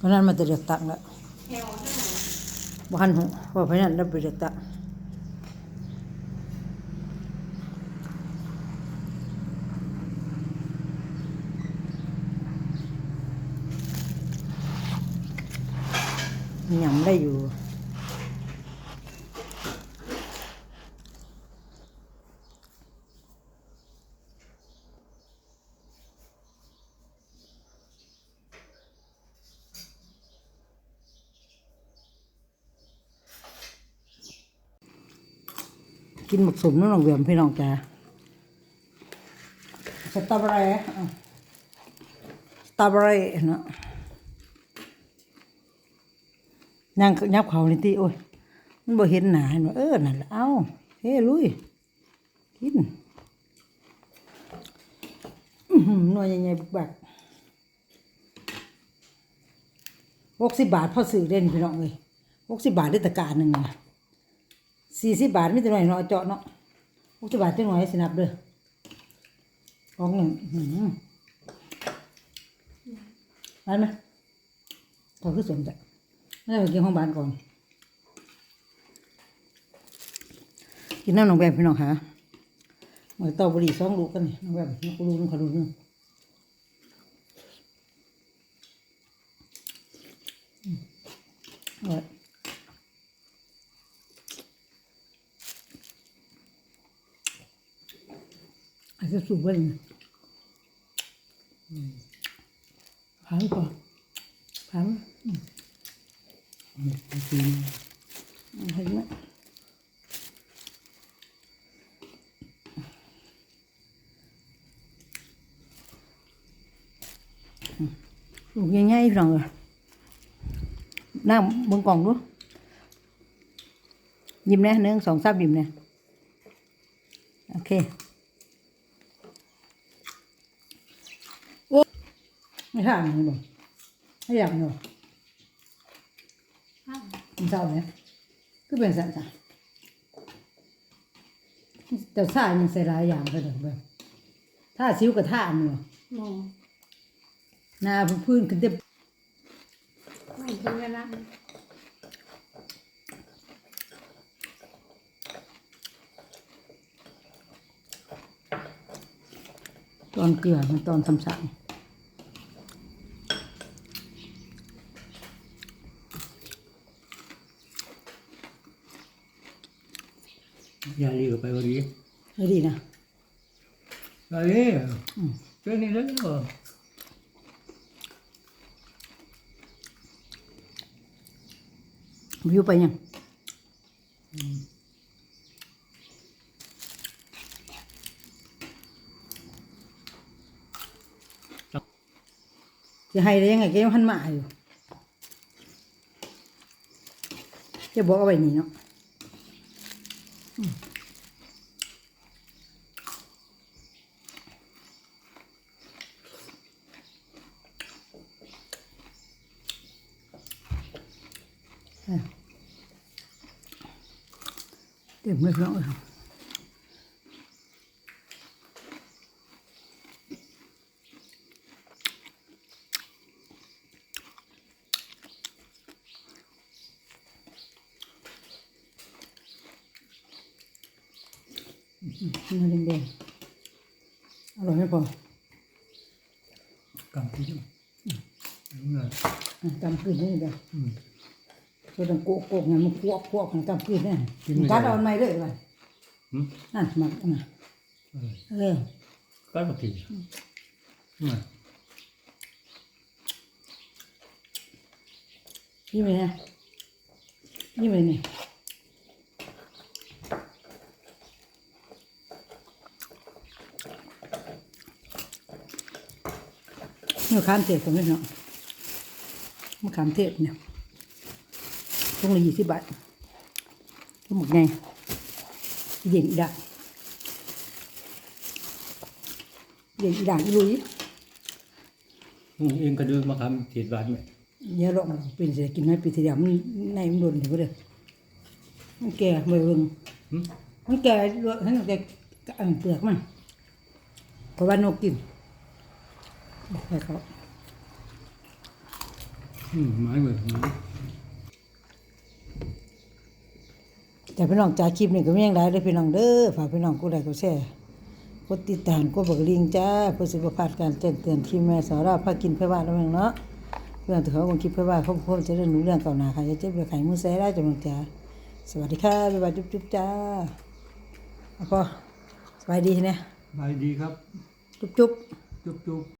เพราะนั้นมันจะเดือดตักแล้วแถวนั่นน่ะบ้านหัวเพราะเพราะนั้นเราไปเดือดตักยำได้อยู่ กินหมกสมน้องเหลือมพี่น้องจ้าสตรอเบอรี่อะสตรอเบอรี่เนาะนั่งยับเขาเลยติโอ้ย มันบ่เห็นหนาเห็นบ่าเออ นั่นล่ะเอาเฮ้ลุย กินหน่วยใหญ่ๆบักหกสิบบาทพ่อซื้อเด่นพี่น้องเลยหกสิบบาทได้ตะการหนึ่งนะ สี่สิบบาทไม่ตัวหน่อยเนาะเจาะเนาะหกสิบบาทตัวหน่อยสินับเด้อของหนึ่งหืมอันไหมขอคือสมจ้ะไม่ได้ไปกินห้องบ้านก่อน กินน้ำหนองแบบพี่น้องค่ะเหมือนเตาบุหรี่สองลูกกันนี่น้องแบบนี่กูรู้นึงขอรู้นึงอืมอา อาจจะสูบไปเลยพังก่อนพังอืมอืมจริงเห็นไหมลูกง่ายๆพี่น้องเลยน้ำเบนกล่องดูยิ้มนะหนึ่งสองสามยิ้มนะโอเค ไม่ทานเลยบ่ไม่อยากเนาะห้ามมันเศร้าเนี่ยคือเป็นสัตว์จ้ะแต่ท่ามันใส่หลายอย่างไปเลยแบบท่าซิ้วกับท่ามันเนาะโมหน้าพื้นขึ้นเต็มไม่กินแล้วนะตอนเกลือมันตอนสำสัง ยาลีก็ไปวันนี้ไม่ดีนะไปเอ้ยเจ้านี่แล้วก็วิวไปยังจะให้ได้ยังไงแกยังหันมาอยู่จะบอกเอาไว้นี่เนาะอืมอะ เต็มเลยพี่น้อง เอ้ยเนื้อแดงๆอร่อยไหมพอกำพิษนั่นแหละอะกำกืนนี่เดียวอืมตัวดังโกะโกะไงมันควบควบของกำกืนนี่กินไม่ได้กัดเอาอันใหม่เลยว่ะหืมนั่นมันน่ะเออเออก็ปกติน่ะนี่ไหมนะนี่ไหมเนี่ย นี่มะขามเทศตรงนี้เนาะมะขามเทศเนี่ยตรงละยี่สิบบาทก็หมดไงเย็นอีดักเย็นอีดักอีลุยอืมเองก็ดูมาทำเจ็ดบาทไหมเนี่ยหรอกเป็นเสียกินไหมปีที่แล้วมันในมันโดนอยู่ก็เลยมันแก่ไม่เบิ่งหืมมันแก่ด้วยทั้งแต่อันเปลือกมันเพราะว่านกกิน บอกให้เขาอืมไม้เบิดไม้แต่พี่น้องจากคลิปนี้ก็มีอย่างไรเด้อพี่น้องเด้อฝากพี่น้องกดไลค์กดแชร์กดติดตามกดบักลิงจ้าเพื่อสิบพลาดการแจ้งเตือนที่แม่สาราพากินเพื่อบ้านแล้วเองเนาะเพื่อนถือเขาคงคิดเพื่อบ้านเขาคงจะได้รู้เรื่องเก่าหนาค่ะจะเจ็บจะไข่มือแซ่ได้จังจ้าสวัสดีค่ะบ๊ายบายจุ๊บจุ๊บจ้าเอาพอสบายดีนะใบดีครับ จุ๊บจุ๊บจุ๊บจุ๊บ